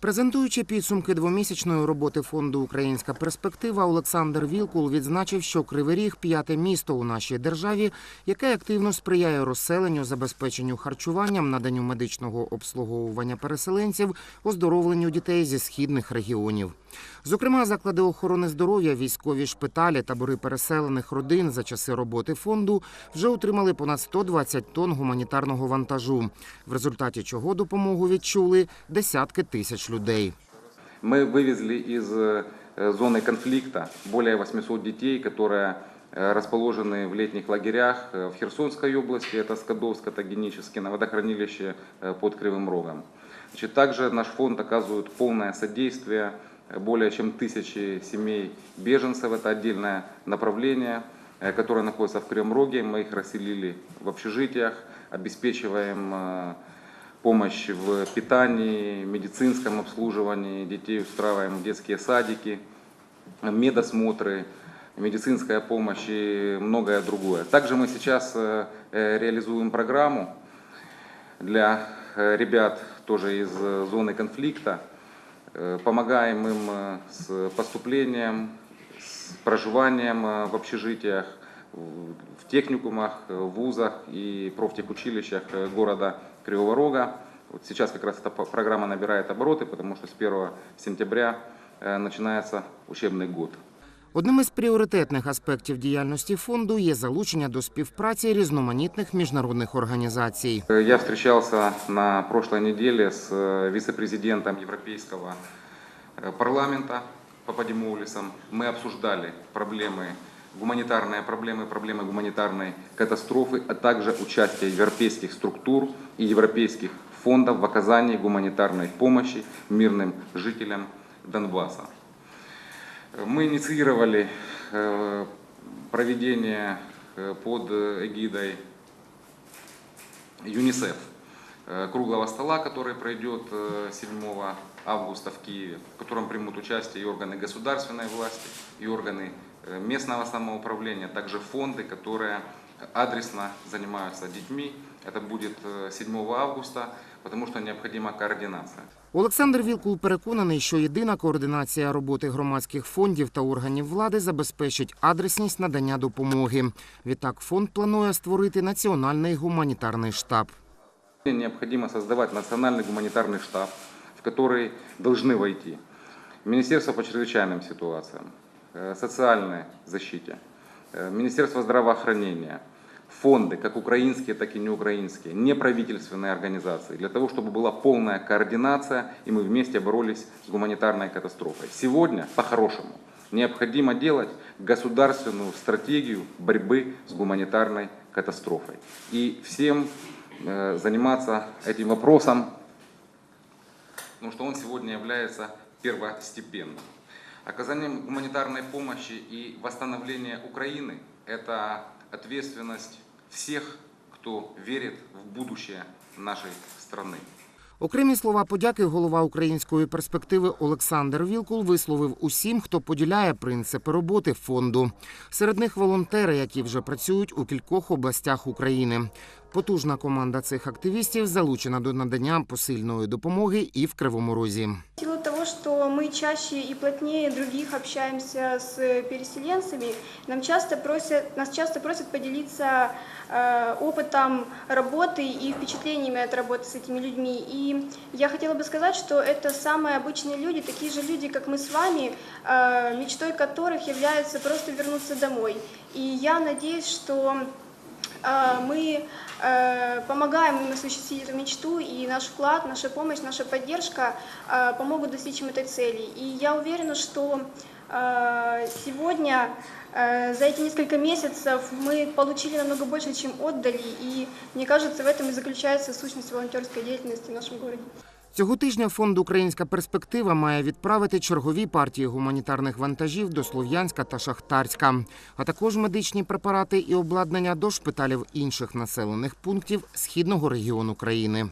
Презентуючи підсумки двомісячної роботи фонду Українська перспектива, Олександр Вілкул відзначив, що Кривий Ріг – п'яте місто у нашій державі, яке активно сприяє розселенню, забезпеченню харчуванням, наданню медичного обслуговування переселенців, оздоровленню дітей зі східних регіонів. Зокрема, заклади охорони здоров'я, військові шпиталі, табори переселених родин за часи роботи фонду вже отримали понад 120 тонн гуманітарного вантажу, в результаті чого допомогу відчули десятки тисяч людей. Мы вывезли из э, зоны конфликта более 800 детей, которые э, расположены в летних лагерях э, в Херсонской области, это Скадовск, это Генический, на водохранилище э, под Кривым Рогом. Значит, также наш фонд оказывает полное содействие э, более чем тысячи семей беженцев, это отдельное направление, э, которое находится в Кривом Роге. Мы их расселили в общежитиях, обеспечиваем э, помощь в питании, медицинском обслуживании детей, устраиваем детские садики, медосмотры, медицинская помощь и многое другое. Также мы сейчас э, реализуем программу для ребят тоже из зоны конфликта. Э, Помогаем им э, с поступлением, с проживанием э, в общежитиях, в техникумах, в вузах и профтехучилищах города Кривого Рога. Вот сейчас как раз эта программа набирает обороты, потому что с 1 сентября начинается учебный год. Одним із пріоритетних аспектів діяльності фонду є залучення до співпраці різноманітних міжнародних організацій. Э, Я встречался на прошлой неделе с э, вице-президентом Европейского э, парламента Пападимоулисом. Мы обсуждали проблемы, гуманитарные проблемы, проблемы гуманитарной катастрофы, а также участие европейских структур и европейских фондов в оказании гуманитарной помощи мирным жителям Донбасса. Мы инициировали э, проведение э, под эгидой ЮНИСЕФ э, круглого стола, который пройдет э, 7 августа в Киеве, в котором примут участие и органы государственной власти, и органы местного самоуправления, также фонды, которые адресно занимаются детьми. Это будет э, 7 августа, потому что необходима координация. Олександр Вілкул переконаний, що єдина координація роботи громадських фондів та органів влади забезпечить адресність надання допомоги. Відтак фонд планує створити національний гуманітарний штаб. Необходимо создавать национальный гуманитарный штаб, в который должны войти Министерство по чрезвычайным ситуациям, э, социальной защите, э, Министерство здравоохранения, фонды, как украинские, так и неукраинские, неправительственные организации, для того, чтобы была полная координация, и мы вместе боролись с гуманитарной катастрофой. Сегодня, по-хорошему, необходимо делать государственную стратегию борьбы с гуманитарной катастрофой. И всем э, заниматься этим вопросом, потому что он сегодня является первостепенным. Оказание гуманитарной помощи и восстановление Украины – это ответственность всех, кто верит в будущее нашей страны. Окремі слова подяки голова української перспективи Олександр Вілкул висловив усім, хто поділяє принципи роботи фонду. Серед них волонтери, які вже працюють у кількох областях України. Потужна команда цих активістів залучена до надання посильної допомоги і в Кривому Розі. В силу того, что мы чаще и плотнее других общаемся с переселенцами, нам часто просят, нас часто просят поделиться э, опытом работы и впечатлениями от работы с этими людьми. И я хотела бы сказать, что это самые обычные люди, такие же люди, как мы с вами, э, мечтой которых является просто вернуться домой. И я надеюсь, что э, мы э, помогаем им осуществить эту мечту, и наш вклад, наша помощь, наша поддержка э, помогут достичь им этой цели. И я уверена, что э, сегодня э, за эти несколько месяцев мы получили намного больше, чем отдали, и мне кажется, в этом и заключается сущность волонтерской деятельности в нашем городе. Цього тижня фонд Українська перспектива має відправити чергові партії гуманітарних вантажів до Слов'янська та Шахтарська, а також медичні препарати і обладнання до шпиталів інших населених пунктів східного регіону країни.